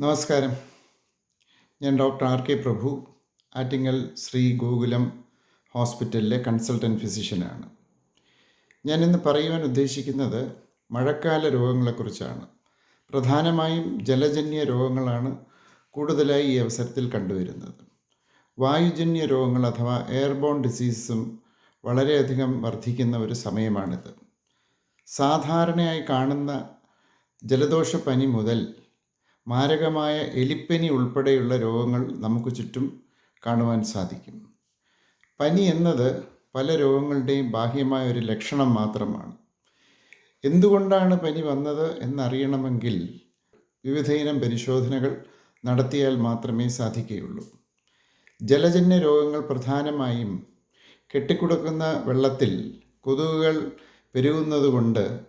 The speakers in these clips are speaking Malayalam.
നമസ്കാരം. ഞാൻ doctor R K Prabhu Attingal Sree Gokulam ഹോസ്പിറ്റലിലെ കൺസൾട്ടന്റ് ഫിസിഷ്യനാണ്. ഞാനിന്ന് പറയുവാൻ ഉദ്ദേശിക്കുന്നത് മഴക്കാല രോഗങ്ങളെക്കുറിച്ചാണ്. പ്രധാനമായും ജലജന്യ രോഗങ്ങളാണ് കൂടുതലായി ഈ അവസരത്തിൽ കണ്ടുവരുന്നത്. വായുജന്യ രോഗങ്ങൾ അഥവാ എയർബോൺ ഡിസീസും വളരെയധികം വർദ്ധിക്കുന്ന ഒരു സമയമാണിത്. സാധാരണയായി കാണുന്ന ജലദോഷപ്പനി മുതൽ മാരകമായ എലിപ്പനി ഉൾപ്പെടെയുള്ള രോഗങ്ങൾ നമുക്ക് ചുറ്റും കാണുവാൻ സാധിക്കും. പനി എന്നത് പല രോഗങ്ങളുടെയും ബാഹ്യമായ ഒരു ലക്ഷണം മാത്രമാണ്. എന്തുകൊണ്ടാണ് പനി വന്നത് എന്നറിയണമെങ്കിൽ വിവിധയിനം പരിശോധനകൾ നടത്തിയാൽ മാത്രമേ സാധിക്കുകയുള്ളൂ. ജലജന്യ രോഗങ്ങൾ പ്രധാനമായും കെട്ടിക്കൊടുക്കുന്ന വെള്ളത്തിൽ കൊതുകുകൾ പെരുകുന്നതുകൊണ്ട്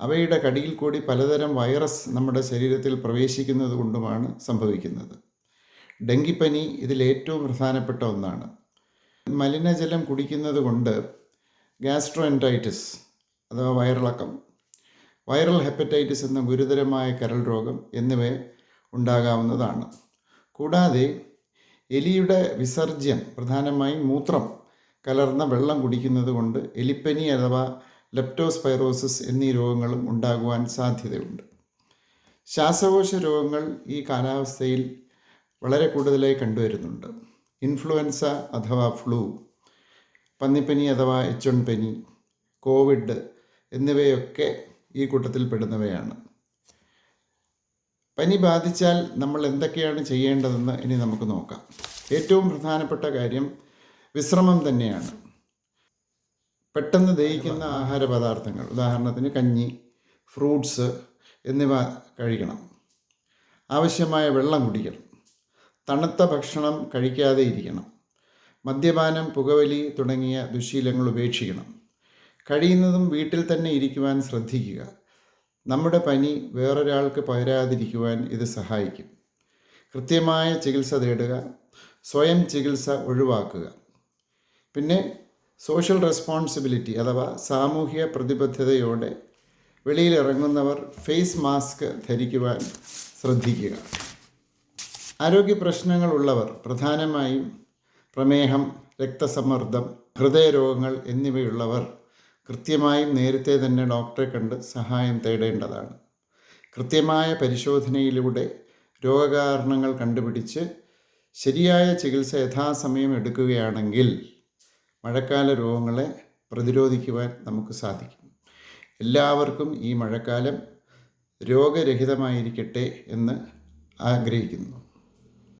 അവയുടെ കടിയിൽ കൂടി പലതരം വൈറസ് നമ്മുടെ ശരീരത്തിൽ പ്രവേശിക്കുന്നത് കൊണ്ടുമാണ് സംഭവിക്കുന്നത്. ഡെങ്കിപ്പനി ഇതിലേറ്റവും പ്രധാനപ്പെട്ട ഒന്നാണ്. മലിനജലം കുടിക്കുന്നത് കൊണ്ട് ഗ്യാസ്ട്രോ എന്റൈറ്റിസ് അഥവാ വയറിളക്കം വൈറൽ ഹെപ്പറ്റൈറ്റിസ് എന്ന ഗുരുതരമായ കരൾ രോഗം എന്നിവ ഉണ്ടാകാവുന്നതാണ്. കൂടാതെ എലിയുടെ വിസർജ്യം പ്രധാനമായും മൂത്രം കലർന്ന വെള്ളം കുടിക്കുന്നത് കൊണ്ട് എലിപ്പനി അഥവാ ലെപ്റ്റോസ്പൈറോസിസ് എന്നീ രോഗങ്ങളും ഉണ്ടാകുവാൻ സാധ്യതയുണ്ട്. ശ്വാസകോശ രോഗങ്ങൾ ഈ കാലാവസ്ഥയിൽ വളരെ കൂടുതലായി കണ്ടുവരുന്നുണ്ട്. ഇൻഫ്ലുവൻസ അഥവാ ഫ്ലൂ പന്നിപ്പനി അഥവാ എച്ച് വൺ പനി കോവിഡ് എന്നിവയൊക്കെ ഈ കൂട്ടത്തിൽ പെടുന്നവയാണ്. പനി ബാധിച്ചാൽ നമ്മൾ എന്തൊക്കെയാണ് ചെയ്യേണ്ടതെന്ന് ഇനി നമുക്ക് നോക്കാം. ഏറ്റവും പ്രധാനപ്പെട്ട കാര്യം വിശ്രമം തന്നെയാണ്. പെട്ടെന്ന് ദഹിക്കുന്ന ആഹാര പദാർത്ഥങ്ങൾ ഉദാഹരണത്തിന് കഞ്ഞി ഫ്രൂട്ട്സ് എന്നിവ കഴിക്കണം. ആവശ്യമായ വെള്ളം കുടിക്കണം. തണുത്ത ഭക്ഷണം കഴിക്കാതെ ഇരിക്കണം. മദ്യപാനം പുകവലി തുടങ്ങിയ ദുശീലങ്ങൾ ഉപേക്ഷിക്കണം. കഴിയുന്നതും വീട്ടിൽ തന്നെ ഇരിക്കുവാൻ ശ്രദ്ധിക്കുക. നമ്മുടെ പനി വേറൊരാൾക്ക് പകരാതിരിക്കുവാൻ ഇത് സഹായിക്കും. കൃത്യമായ ചികിത്സ തേടുക. സ്വയം ചികിത്സ ഒഴിവാക്കുക. പിന്നെ സോഷ്യൽ റെസ്പോൺസിബിലിറ്റി അഥവാ സാമൂഹിക പ്രതിബദ്ധതയോടെ വെളിയിലിറങ്ങുന്നവർ ഫേസ് മാസ്ക് ധരിക്കുവാൻ ശ്രദ്ധിക്കുക. ആരോഗ്യ പ്രശ്നങ്ങളുള്ളവർ പ്രധാനമായും പ്രമേഹം രക്തസമ്മർദ്ദം ഹൃദയരോഗങ്ങൾ എന്നിവയുള്ളവർ കൃത്യമായും നേരത്തെ തന്നെ ഡോക്ടറെ കണ്ട് സഹായം തേടേണ്ടതാണ്. കൃത്യമായ പരിശോധനയിലൂടെ രോഗകാരണങ്ങൾ കണ്ടുപിടിച്ച് ശരിയായ ചികിത്സ യഥാസമയം എടുക്കുകയാണെങ്കിൽ മഴക്കാല രോഗങ്ങളെ പ്രതിരോധിക്കുവാൻ നമുക്ക് സാധിക്കും. എല്ലാവർക്കും ഈ മഴക്കാലം രോഗരഹിതമായിരിക്കട്ടെ എന്ന് ആഗ്രഹിക്കുന്നു.